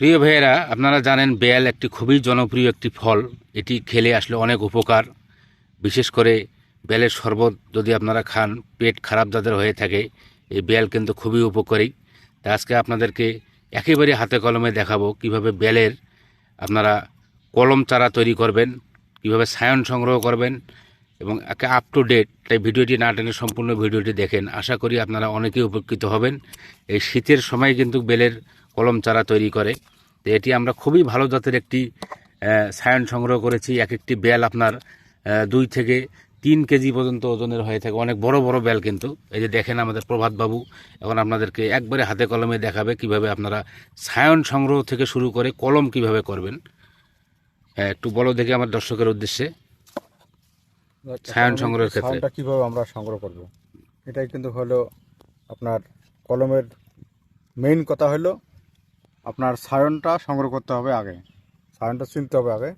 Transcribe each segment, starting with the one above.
প্রিয় ভাইয়েরা, আপনারা জানেন বেল একটি খুবই জনপ্রিয় একটি ফল। এটি খেলে আসলে অনেক উপকার। বিশেষ করে বেলের শরবত যদি আপনারা খান, পেট খারাপ যাদের হয়ে থাকে, এই বেল কিন্তু খুবই উপকারী। তা আজকে আপনাদেরকে একেবারে হাতে কলমে দেখাবো কীভাবে বেলের আপনারা কলম চারা তৈরি করবেন, কীভাবে সায়ন সংগ্রহ করবেন এবং একে আপ টু ডেট তাই ভিডিওটি না টেনে সম্পূর্ণ ভিডিওটি দেখেন। আশা করি আপনারা অনেকেই উপকৃত হবেন। এই শীতের সময় কিন্তু বেলের কলম চারা তৈরি করে। তো এটি আমরা খুবই ভালো জাতের একটি সায়ন সংগ্রহ করেছি। এক একটি বেল আপনার দুই থেকে তিন কেজি পর্যন্ত ওজনের হয়ে থাকে। অনেক বড় বড় বেল কিন্তু। এই যে দেখেন আমাদের প্রভাত বাবু এখন আপনাদেরকে একবারে হাতে কলমে দেখাবে কীভাবে আপনারা সায়ন সংগ্রহ থেকে শুরু করে কলম কীভাবে করবেন। হ্যাঁ একটু বলো দেখি আমার দর্শকের উদ্দেশ্যে। সায়ন সংগ্রহের ক্ষেত্রে। কীভাবে আমরা সংগ্রহ করব? এটাই কিন্তু হলো আপনার কলমের মেইন কথা হলো আপনার সায়নটা সংগ্রহ করতে হবে আগে। সায়নটা চিনতে হবে আগে।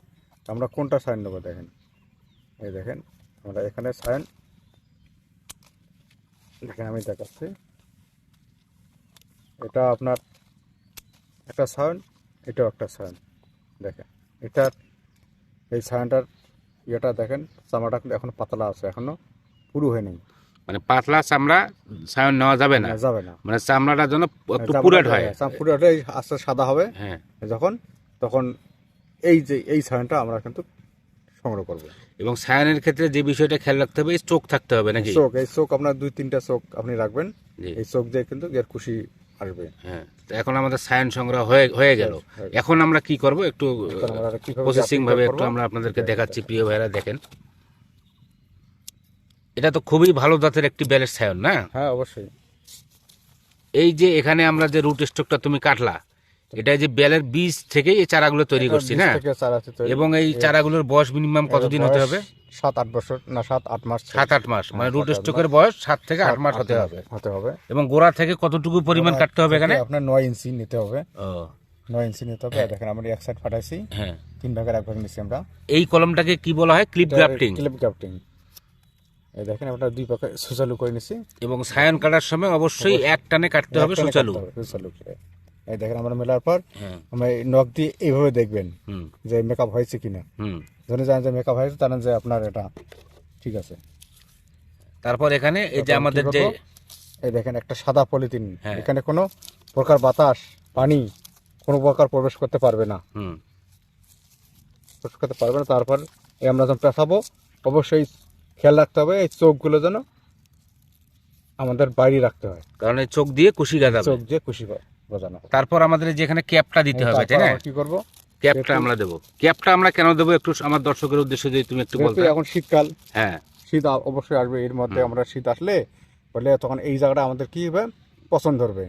আমরা কোনটা সায়ন নেব দেখেন। এই দেখেন, আমরা এখানে সায়ন দেখেন আমি দেখাচ্ছি। এটা আপনার একটা সায়ন, এটাও একটা সায়ন। দেখেন এটার এই সায়নটার ইয়েটা দেখেন কিন্তু এখন পাতলা আছে এখনও পুরো হয়নি। মানে পাতলা চামড়া সায়ন নেওয়া যাবে না। যাবে না। মানে চামড়াটা যেন একটু চামড়াটা- পুরেট হয়। হ্যাঁ, আস্তে সাদা হবে। হ্যাঁ। যখন তখন এই যে এই সায়নটা আমরা কিন্তু সংগ্রহ করব। এবং সায়নের ক্ষেত্রে যে বিষয়টা খেয়াল রাখতে হবে এই চোখ থাকতে হবে নাকি? চোখ এই চোখ আপনার দুই তিনটা চোখ আপনি রাখবেন। এই চোখ দিয়ে কিন্তু এর খুশি আসবে। হ্যাঁ তো এখন আমাদের সায়ন সংগ্রহ হয়ে হয়ে গেল। এখন আমরা কি করব? একটু প্রসেসিং ভাবে? একটু আমরা আপনাদেরকে দেখাচ্ছি প্রিয় ভাইরা দেখেন। এটা তো খুবই ভালো জাতের একটি বেলের সায়ন না? হ্যাঁ অবশ্যই। এই যে এখানে আমরা যে রুট স্টকটা তুমি কাটলা এটা যে বেলের বীজ থেকে এই চারাগুলো তৈরি করছি না? এবং এই চারাগুলোর বয়স মিনিমাম কতদিন হতে হবে? সাত আট বছর না সাত আট মাস সাত আট মাস মানে হ্যাঁ, রুট সাত স্টকের বয়স সাত থেকে আট মাস হতে হবে। হতে হবে। এবং গোড়া থেকে কতটুকু পরিমাণ কাটতে হবে এখানে? আপনার নয় ইঞ্চি নিতে হবে। ও। নয় ইঞ্চি নিতে হবে। দেখেন আমরা এক সাইড ফাটাইছি। হ্যাঁ। তিন ভাগের এক ভাগ নিচ্ছি আমরা। এই কলমটাকে কি বলা হয়? ক্লিপ গ্রাফটিং ক্লিপ গ্রাফটিং এই দেখেন আমরা দুই পাকে সুচালু করে নিচ্ছি এবং সায়ন কাটার সময় অবশ্যই এক টানে কাটতে হবে সুচালু। সুচালু করে। এই দেখেন আমরা মেলার পর হ্যাঁ। আমরা নখ দিয়ে এইভাবে দেখবেন যে মেকআপ হয়েছে কিনা। হুম। যদি জানেন যে মেকআপ হয়েছে জানেন যে আপনার এটা ঠিক আছে। তারপর এখানে এই যে আমাদের যে এই দেখেন একটা সাদা পলিথিন। হ্যাঁ। এখানে কোনো প্রকার বাতাস পানি কোনো প্রকার প্রবেশ করতে পারবে না। হুম। প্রবেশ করতে পারবে না তারপর এই আমরা যখন পেঁচাবো অবশ্যই খেয়াল রাখতে হবে এই চোখগুলো যেন আমাদের বাইরে রাখতে হয়। কারণ এই চোখ দিয়ে কুশি গাঁদাবে চোখ দিয়ে বোঝানো হয় তারপর আমাদের এই যে এখানে ক্যাপটা দিতে হবে তাই না? কি করব? ক্যাপটা আমরা দেবো। ক্যাপটা আমরা কেন দেবো? একটু আমার দর্শকের উদ্দেশ্যে যদি তুমি একটু বলতে। এখন শীতকাল হ্যাঁ। শীত অবশ্যই আসবে এর মধ্যে আমরা শীত আসলে বলে তখন এই জায়গাটা আমাদের কি হবে? পছন্দ ধরবে।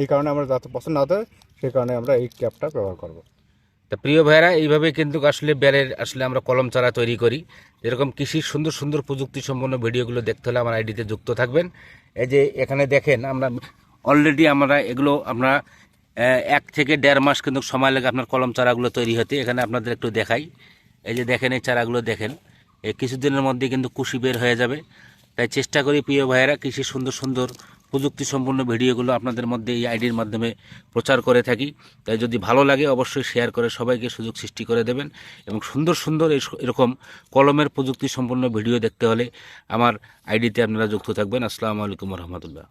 এই কারণে আমরা যাতে পছন্দ না হয় সেই কারণে আমরা এই ক্যাপটা ব্যবহার করব। তা প্রিয় ভাইরা এইভাবে কিন্তু আসলে বেড়ের আসলে আমরা কলম চারা তৈরি করি। এরকম কৃষির সুন্দর সুন্দর প্রযুক্তি সম্পন্ন ভিডিওগুলো দেখতে হলে আমার আইডিতে যুক্ত থাকবেন। এই যে এখানে দেখেন, আমরা অলরেডি আমরা এগুলো আমরা এক থেকে দেড় মাস কিন্তু সময় লাগে আপনার কলম চারাগুলো তৈরি হতে। এখানে আপনাদের একটু দেখাই। এই যে দেখেন, এই চারাগুলো দেখেন, এই কিছুদিনের মধ্যে কিন্তু কুশি বের হয়ে যাবে। তাই চেষ্টা করি প্রিয় ভাইয়েরা, কৃষির সুন্দর সুন্দর প্রযুক্তি সম্পন্ন ভিডিওগুলো আপনাদের মধ্যে এই আইডির মাধ্যমে প্রচার করে থাকি। তাই যদি ভালো লাগে অবশ্যই শেয়ার করে সবাইকে সুযোগ সৃষ্টি করে দেবেন এবং সুন্দর সুন্দর এরকম কলমের প্রযুক্তি সম্পন্ন ভিডিও দেখতে হলে আমার আইডিতে আপনারা যুক্ত থাকবেন। আসসালামু আলাইকুম রহমতুল্লাহ।